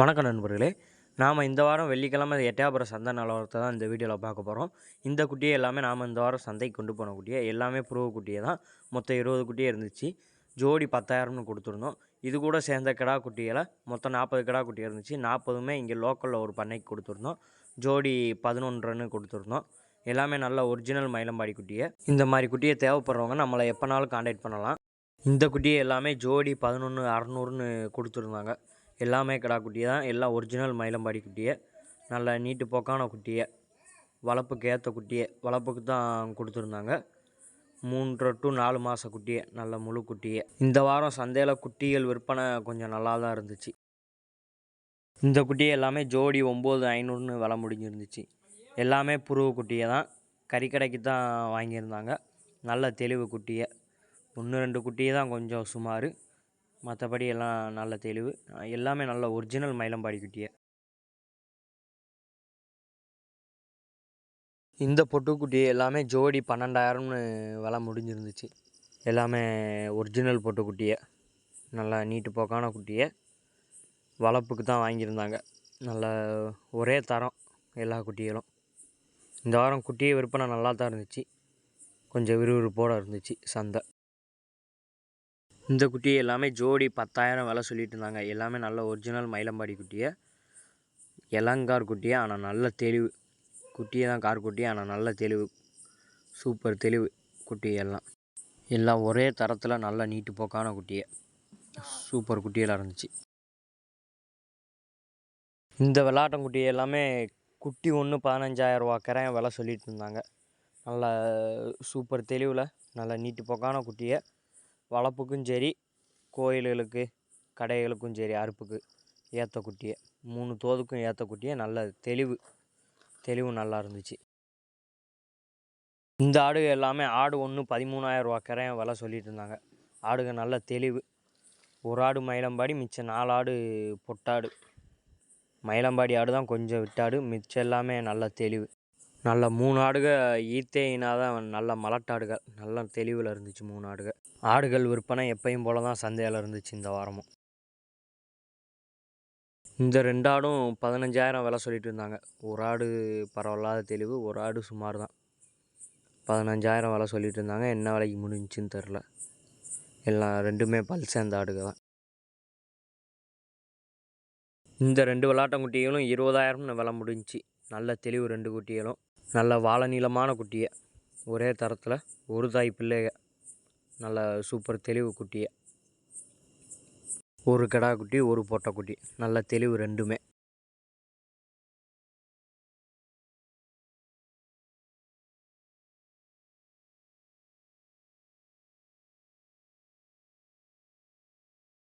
வணக்கம் நண்பர்களே. நாம் இந்த வாரம் வெள்ளிக்கிழமை எட்டயபுரம் சந்தை நிலவரத்தை தான் இந்த வீடியோவில் பார்க்க போகிறோம் இந்த குட்டியை எல்லாமே நாம் இந்த வாரம் சந்தைக்கு கொண்டு போன குட்டியை. எல்லாமே புருவ குட்டியை தான். மொத்தம் இருபது குட்டியே இருந்துச்சு. ஜோடி பத்தாயிரம்னு கொடுத்துருந்தோம். இது கூட சேர்ந்த கிடா குட்டியில் மொத்தம் நாற்பது கிடா குட்டி இருந்துச்சு. நாற்பதுமே இங்கே லோக்கலில் ஒரு பண்ணைக்கு கொடுத்துருந்தோம். ஜோடி பதினொன்றுன்னு கொடுத்துருந்தோம். எல்லாமே நல்ல ஒரிஜினல் மயிலம்பாடி குட்டியை. இந்த மாதிரி குட்டியை தேவைப்படுறவங்க நம்மளை எப்போனாலும் காண்டாக்ட் பண்ணலாம். இந்த குட்டியை எல்லாமே ஜோடி பதினொன்று அறநூறுன்னு கொடுத்துருந்தாங்க. எல்லாமே கிடா குட்டி தான். எல்லாம் ஒரிஜினல் மயிலம்பாடி குட்டியை. நல்ல நீட்டு போக்கான குட்டியை. வளர்ப்புக்கு ஏற்ற குட்டியை. வளர்ப்புக்கு தான் கொடுத்துருந்தாங்க. மூன்றரை டு நாலு மாத குட்டியை. நல்ல முழு குட்டியை. இந்த வாரம் சந்தையில் குட்டிகள் விற்பனை கொஞ்சம் நல்லா தான் இருந்துச்சு. இந்த குட்டியை எல்லாமே ஜோடி ஒம்பது ஐநூறுன்னு விலை முடிஞ்சிருந்துச்சு. எல்லாமே புருவ குட்டியை தான். கறிக்கடைக்கு தான் வாங்கியிருந்தாங்க. நல்ல தெளிவு குட்டியை. ஒன்று ரெண்டு குட்டியை தான் கொஞ்சம் சுமார். மற்றபடி எல்லாம் நல்ல தெளிவு. எல்லாமே நல்ல ஒரிஜினல் மயிலம்பாடி குட்டியை. இந்த பொட்டுக்குட்டியை எல்லாமே ஜோடி பன்னெண்டாயிரம்னு விலை முடிஞ்சிருந்துச்சு. எல்லாமே ஒரிஜினல் பொட்டுக்குட்டியை நல்லா நீட்டு போக்கான குட்டியை. வளர்ப்புக்கு தான் வாங்கியிருந்தாங்க. நல்ல ஒரே தரம் எல்லா குட்டிகளும். இந்த வாரம் குட்டியை விற்பனை நல்லா தான் இருந்துச்சு. கொஞ்சம் விறுவிறுப்போடு இருந்துச்சு சந்தை. இந்த குட்டி எல்லாமே ஜோடி பத்தாயிரம் விலை சொல்லிட்டு இருந்தாங்க எல்லாமே நல்ல ஒரிஜினல் மயிலம்பாடி குட்டியை. இளங்கார் குட்டியை ஆனால் நல்ல தெளிவு. குட்டியை தான் கார் குட்டி ஆனால் நல்ல தெளிவு. சூப்பர் தெளிவு குட்டி எல்லாம். எல்லாம் ஒரே தரத்தில் நல்ல நீட்டு போக்கான குட்டியை. சூப்பர் குட்டியெல்லாம் இருந்துச்சு. இந்த வெள்ளாட்டங்குட்டி எல்லாமே குட்டி ஒன்று பதினஞ்சாயிரரூவா கரையன் விலை சொல்லிட்டு இருந்தாங்க நல்ல சூப்பர் தெளிவில் நல்ல நீட்டு போக்கான குட்டியை. வளர்ப்புக்கும் சரி கோயில்களுக்கு கடைகளுக்கும் சரி அறுப்புக்கு ஏற்ற குட்டியை. மூணு தோதுக்கும் ஏற்ற குட்டியை. நல்ல தெளிவு தெளிவு நல்லா இருந்துச்சு. இந்த ஆடு எல்லாமே ஆடு ஒன்று பதிமூணாயிரரூவா கிரையம் விலை சொல்லிட்டு இருந்தாங்க. ஆடுங்க நல்ல தெளிவு. ஒரு ஆடு மயிலம்பாடி மிச்சம் நாலு ஆடு பொட்டாடு. மயிலம்பாடி ஆடு தான் கொஞ்சம் விட்டாடு. மிச்சம் எல்லாமே நல்ல தெளிவு. நல்ல மூணு ஆடுக ஈத்தேயினா தான் நல்ல மலட்டாடுகள் நல்ல தெளிவில் இருந்துச்சு மூணு ஆடுகள் ஆடுகள் விற்பனை எப்பயும் போல தான் சந்தையில் இருந்துச்சு இந்த வாரமும். இந்த ரெண்டு ஆடும் பதினஞ்சாயிரம் விலை சொல்லிட்டு இருந்தாங்க. ஒரு ஆடு பரவாயில்லாத தெளிவு ஒரு ஆடு சுமார் தான் பதினஞ்சாயிரம் விலை சொல்லிட்டு இருந்தாங்க. என்ன விலைக்கு முடிஞ்சுன்னு தெரில எல்லாம் ரெண்டுமே பல் சேர்ந்த ஆடுகள் தான் இந்த ரெண்டு விளாட்டங்குட்டிகளும் இருபதாயிரம்னு விலை முடிஞ்சுச்சு. நல்ல தெளிவு ரெண்டு குட்டிகளும். நல்ல வாழ நீளமான குட்டியை ஒரே தரத்தில் ஒரு தாய் பிள்ளைக நல்ல சூப்பர் தெளிவு குட்டியை. ஒரு கிடா குட்டி ஒரு பொட்டை குட்டி நல்ல தெளிவு ரெண்டுமே.